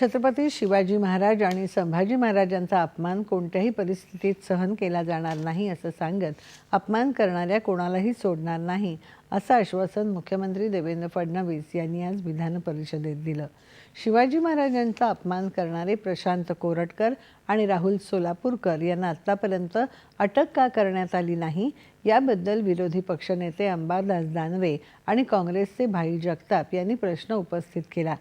छत्रपती शिवाजी महाराज आणि संभाजी महाराजांचा अपमान कोणत्याही परिस्थितीत सहन केला जाणार नाही असं सांगत अपमान करणाऱ्या कोणालाही सोडणार नाही असं आश्वासन मुख्यमंत्री देवेंद्र फडणवीस यांनी आज विधान परिषदेत दिलं. शिवाजी महाराजांचा अपमान करणारे प्रशांत कोरटकर आणि राहुल सोलापूरकर यांना आत्तापर्यंत अटक का करण्यात आली नाही याबद्दल विरोधी पक्षनेते अंबादास दानवे आणि काँग्रेसचे भाई जगताप यांनी प्रश्न उपस्थित केला.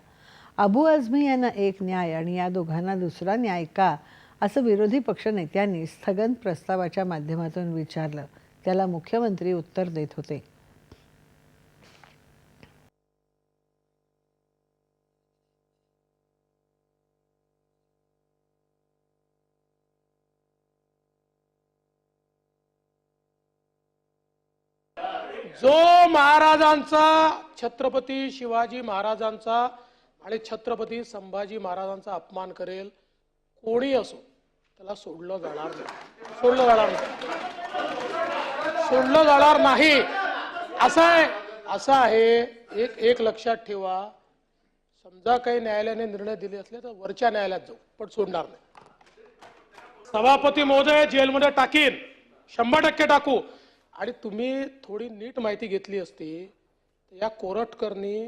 अबू आझमी यांना एक न्याय आणि या दोघांना दुसरा न्याय का? असं विरोधी पक्षनेत्यांनी स्थगन प्रस्तावाच्या माध्यमातून विचारलं. त्याला मुख्यमंत्री उत्तर देत होते. जो महाराजांचा छत्रपती शिवाजी महाराजांचा आणि छत्रपती संभाजी महाराजांचा अपमान करेल कोणी असो त्याला सोडलं जाणार नाही. सोडलं जाणार नाही. सोडलं जाणार नाही. असं आहे असं आहे. एक एक लक्षात ठेवा. समजा काही न्यायालयाने निर्णय दिले असले तर वरच्या न्यायालयात जाऊ पण सोडणार नाही. सभापती महोदय जेलमध्ये टाकीन. शंभर टक्के टाकू. आणि तुम्ही थोडी नीट माहिती घेतली असती या कोरटकरनी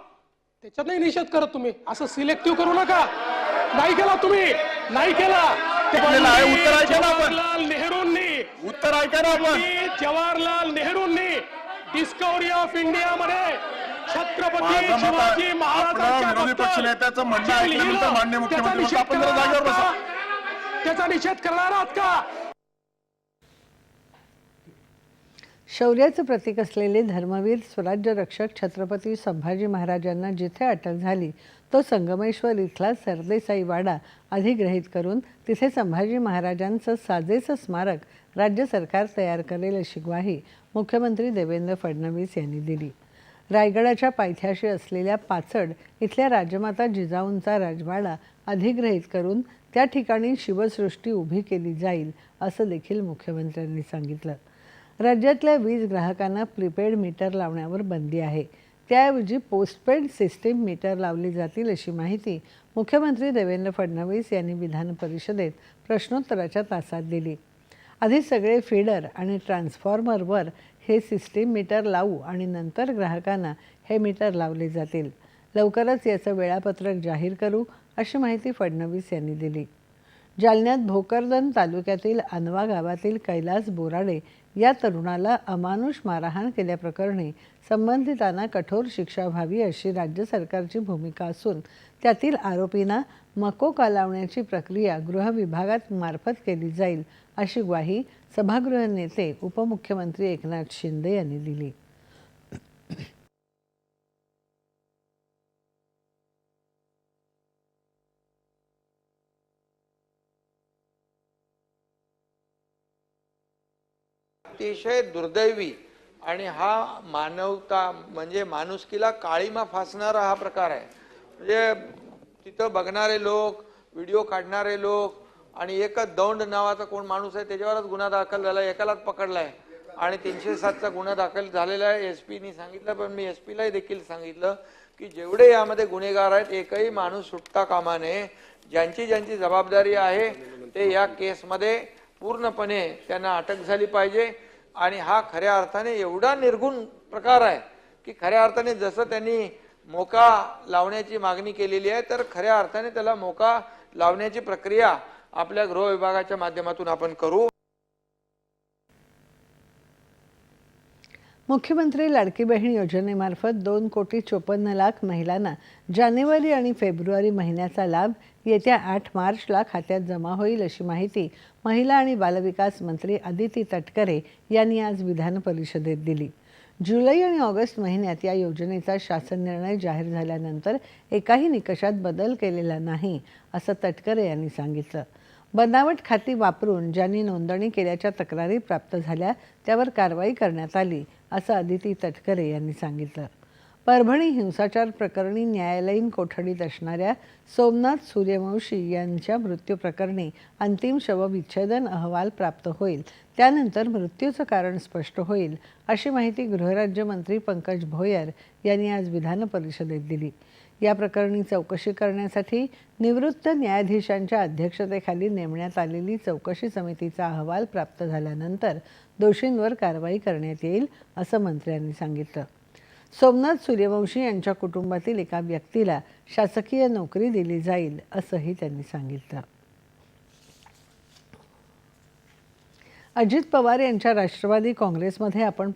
होत त्याच्यातही निषेध करत तुम्ही. असं सिलेक्टिव्ह करू नका. नाही केला तुम्ही. नाही केला. उत्तर ऐका ना आपण. जवाहरलाल नेहरूंनी. उत्तर ऐका ना आपण. जवाहरलाल नेहरूंनी डिस्कवरी ऑफ इंडिया मध्ये छत्रपती शिवाजी महाराजांच्या विरोधी म्हणणं ऐकल्यानंतर मुख्यमंत्री आपण जरा जागेवर बसा. त्याचा निषेध करणार आहात का? शौर्याचं प्रतीक असलेले धर्मवीर स्वराज्य रक्षक छत्रपती संभाजी महाराजांना जिथे अटक झाली तो संगमेश्वर इथला सरदेसाई वाडा अधिग्रहित करून तिथे संभाजी महाराजांचं साजेचं स्मारक राज्य सरकार तयार करेल अशी ग्वाही मुख्यमंत्री देवेंद्र फडणवीस यांनी दिली. रायगडाच्या पायथ्याशी असलेल्या पाचड इथल्या राजमाता जिजाऊंचा राजवाडा अधिग्रहित करून त्या ठिकाणी शिवसृष्टी उभी केली जाईल असं देखील मुख्यमंत्र्यांनी सांगितलं. राज्यातल्या वीज ग्राहकांना प्रीपेड मीटर लावण्यावर बंदी आहे. त्याऐवजी पोस्टपेड सिस्टीम मीटर लावली जातील अशी माहिती मुख्यमंत्री देवेंद्र फडणवीस यांनी विधान परिषदेत प्रश्नोत्तराच्या तासात दिली. आधी सगळे फीडर आणि ट्रान्सफॉर्मरवर हे सिस्टीम मीटर लावू आणि नंतर ग्राहकांना हे मीटर लावले जातील. लवकरच याचं वेळापत्रक जाहीर करू अशी माहिती फडणवीस यांनी दिली. जालन्यात भोकरदन तालुक्यातील अनवा गावातील कैलास बोराडे या तरुणाला अमानुष मारहाण केल्याप्रकरणी संबंधितांना कठोर शिक्षा व्हावी अशी राज्य सरकारची भूमिका असून त्यातील आरोपींना मको कालावण्याची प्रक्रिया गृह विभागात मार्फत केली जाईल अशी ग्वाही सभागृह नेते उपमुख्यमंत्री एकनाथ शिंदे यांनी दिली. अतिशय दुर्दैवी आणि हा मानवता म्हणजे माणुसकीला काळीमा फासणारा हा प्रकार आहे. म्हणजे तिथं बघणारे लोक व्हिडिओ काढणारे लोक आणि एकच दौंड नावाचा कोण माणूस आहे त्याच्यावरच गुन्हा दाखल झाला एकालाच पकडलाय आणि तीनशे सातचा गुन्हा दाखल झालेला आहे. एस पीनी सांगितलं पण मी एस पीलाही देखील सांगितलं की जेवढे यामध्ये गुन्हेगार आहेत एकही माणूस सुटता कामा नये. ज्यांची ज्यांची जबाबदारी आहे ते या केसमध्ये पूर्णपणे त्यांना अटक झाली पाहिजे. आणि हा खऱ्या अर्थाने एवढा निर्गुण प्रकार आहे की खऱ्या अर्थाने जसं त्यांनी मोका लावण्याची मागणी केलेली आहे तर खऱ्या अर्थाने त्याला मोका लावण्याची प्रक्रिया आपल्या गृह विभागाच्या माध्यमातून आपण करू. मुख्यमंत्री लाडकी बहीण योजनेमार्फत दोन कोटी चोपन्न लाख महिलांना जानेवारी आणि फेब्रुवारी महिन्याचा लाभ येत्या आठ मार्चला खात्यात जमा होईल अशी माहिती महिला आणि बालविकास मंत्री अदिती तटकरे यांनी आज विधान परिषदेत दिली. जुलै आणि ऑगस्ट महिन्यात या योजनेचा शासन निर्णय जाहीर झाल्यानंतर एकाही निकषात बदल केलेला नाही असं तटकरे यांनी सांगितलं. बनावट खाती वापरून ज्यांनी नोंदणी केल्याच्या तक्रारी प्राप्त झाल्या त्यावर कारवाई करण्यात आली. असं अदिती तटकरे यांनी सांगितलं. परभणी हिंसाचार प्रकरणी न्यायालयीन कोठडीत असणाऱ्या सोमनाथ सूर्यवंशी यांच्या मृत्यूप्रकरणी अंतिम शवविच्छेदन अहवाल प्राप्त होईल. त्यानंतर मृत्यूचं कारण स्पष्ट होईल अशी माहिती गृहराज्यमंत्री पंकज भोयर यांनी आज विधान परिषदेत दिली. या प्रकरणी चौकशी करण्यासाठी निवृत्त न्यायाधीशांच्या अध्यक्षतेखाली नेमण्यात आलेली चौकशी समितीचा अहवाल प्राप्त झाल्यानंतर दोषींवर कारवाई करण्यात येईल असं मंत्र्यांनी सांगितलं. सोमनाथ सूर्यवंशी यांच्या कुटुंबातील एका व्यक्तीला शासकीय नोकरी दिली जाईल असंही त्यांनी सांगितलं. अजित पवार यांच्या राष्ट्रवादी काँग्रेसमध्ये आपण